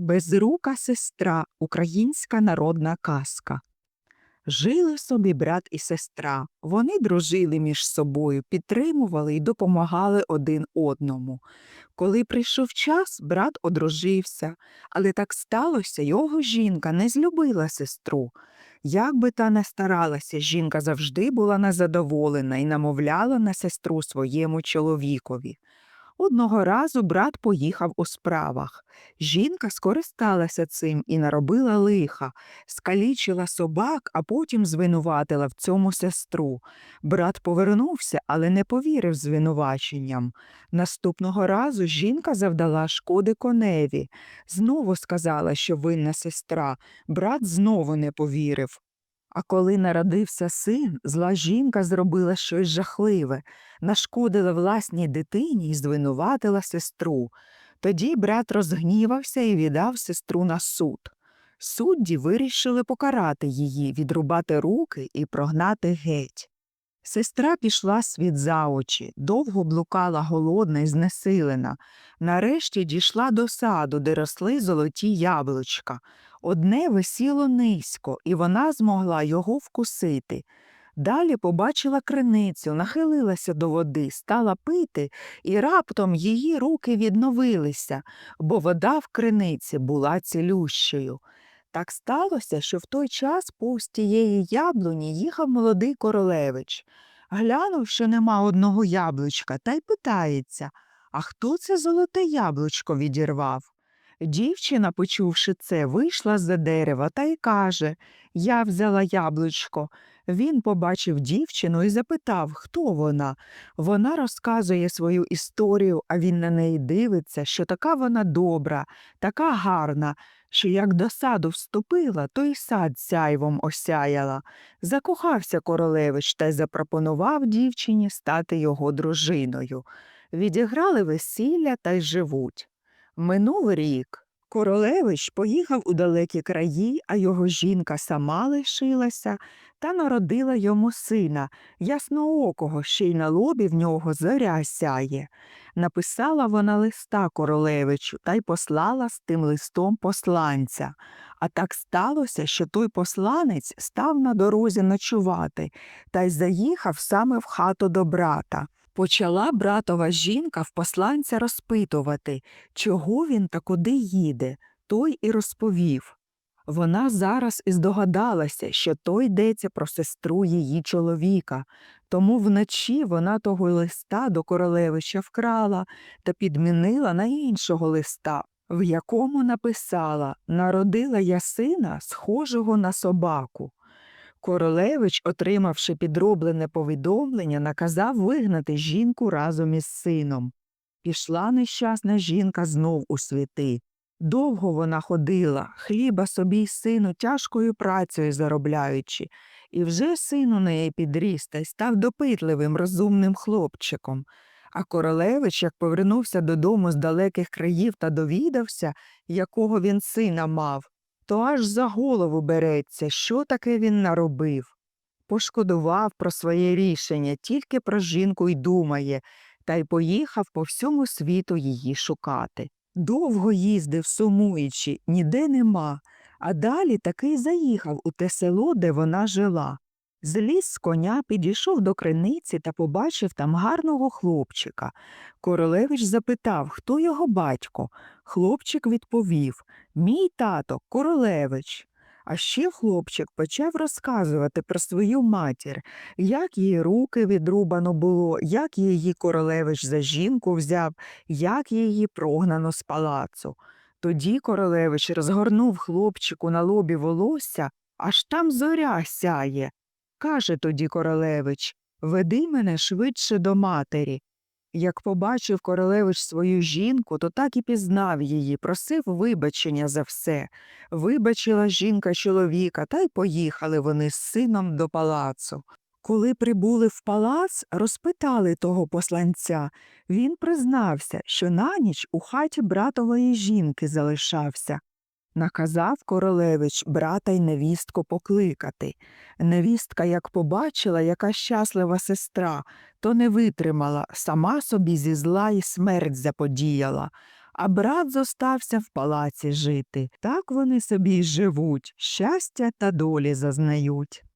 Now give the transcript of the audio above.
Безрука сестра українська народна казка. Жили собі брат і сестра. Вони дружили між собою, підтримували і допомагали один одному. Коли прийшов час, брат одружився, але так сталося, його жінка не злюбила сестру. Як би та не старалася, жінка завжди була незадоволена і намовляла на сестру своєму чоловікові. Одного разу брат поїхав у справах. Жінка скористалася цим і наробила лиха, скалічила собак, а потім звинуватила в цьому сестру. Брат повернувся, але не повірив звинуваченням. Наступного разу жінка завдала шкоди коневі. Знову сказала, що винна сестра. Брат знову не повірив. А коли народився син, зла жінка зробила щось жахливе, нашкодила власній дитині і звинуватила сестру. Тоді брат розгнівався і віддав сестру на суд. Судді вирішили покарати її, відрубати руки і прогнати геть. Сестра пішла світ за очі, довго блукала голодна і знесилена. Нарешті дійшла до саду, де росли золоті яблучка. Одне висіло низько, і вона змогла його вкусити. Далі побачила криницю, нахилилася до води, стала пити, і раптом її руки відновилися, бо вода в криниці була цілющою. Так сталося, що в той час повз тієї яблуні їхав молодий королевич. Глянув, що нема одного яблучка, та й питається, а хто це золоте яблучко відірвав? Дівчина, почувши це, вийшла з-за дерева та й каже Я взяла яблучко. Він побачив дівчину і запитав, хто вона. Вона розказує свою історію, а він на неї дивиться, що така вона добра, така гарна, що як до саду вступила, то й сад сяйвом осяяла. Закохався королевич та й запропонував дівчині стати його дружиною. Відіграли весілля та й живуть. Минув рік. Королевич поїхав у далекі краї, а його жінка сама лишилася та народила йому сина, ясноокого, ще й на лобі в нього зоря сяє. Написала вона листа королевичу та й послала з тим листом посланця. А так сталося, що той посланець став на дорозі ночувати та й заїхав саме в хату до брата. Почала братова жінка в посланця розпитувати, чого він та куди їде, той і розповів. Вона зараз і здогадалася, що то йдеться про сестру її чоловіка, тому вночі вона того листа до королевича вкрала та підмінила на іншого листа, в якому написала Народила я сина, схожого на собаку. Королевич, отримавши підроблене повідомлення, наказав вигнати жінку разом із сином. Пішла нещасна жінка знов у світи. Довго вона ходила, хліба собі й сину тяжкою працею заробляючи, і вже син у неї підріс та й став допитливим, розумним хлопчиком. А королевич, як повернувся додому з далеких країв та довідався, якого він сина мав, то аж за голову береться, що таке він наробив. Пошкодував про своє рішення, тільки про жінку й думає, та й поїхав по всьому світу її шукати. Довго їздив, сумуючи, ніде нема, а далі таки заїхав у те село, де вона жила. Зліз з коня, підійшов до криниці та побачив там гарного хлопчика. Королевич запитав, хто його батько. Хлопчик відповів Мій тато, королевич. А ще хлопчик почав розказувати про свою матір, як її руки відрубано було, як її королевич за жінку взяв, як її прогнано з палацу. Тоді королевич розгорнув хлопчику на лобі волосся, аж там зоря сяє. Каже тоді королевич Веди мене швидше до матері. Як побачив королевич свою жінку, то так і пізнав її, просив вибачення за все. Вибачила жінка чоловіка, та й поїхали вони з сином до палацу. Коли прибули в палац, розпитали того посланця. Він признався, що на ніч у хаті братової жінки залишався. Наказав королевич брата й невістку покликати. Невістка, як побачила, яка щаслива сестра, то не витримала, сама собі зі зла й смерть заподіяла. а брат зостався в палаці жити. Так вони собі й живуть, щастя та долі зазнають.